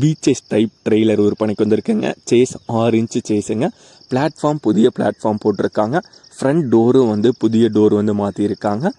Beaches type trailer விற்பனைக்கு வந்திருக்குங்க. Chassis ஆறு இன்ச்சு சேஸுங்க. பிளாட்ஃபார்ம் புதிய பிளாட்ஃபார்ம் போட்டிருக்காங்க. ஃப்ரண்ட் டோரும் வந்து புதிய டோர் வந்து மாற்றியிருக்காங்க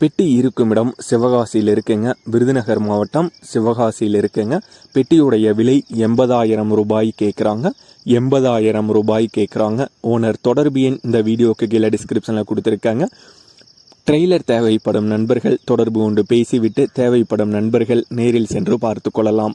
பெட்டி இருக்கும் இடம் சிவகாசியில் இருக்குங்க. விருதுநகர் மாவட்டம் சிவகாசியில் இருக்குங்க. பெட்டியுடைய விலை எண்பதாயிரம் ரூபாய் கேட்குறாங்க எண்பதாயிரம் ரூபாய் கேட்குறாங்க ஓனர் தொடர்பு எண் இந்த வீடியோவுக்கு கீழே டிஸ்கிரிப்ஷனில் கொடுத்துருக்காங்க. ட்ரெய்லர் தேவைப்படும் நண்பர்கள் தொடர்பு கொண்டு பேசிவிட்டு தேவைப்படும் நண்பர்கள் நேரில் சென்று பார்த்து கொள்ளலாம்.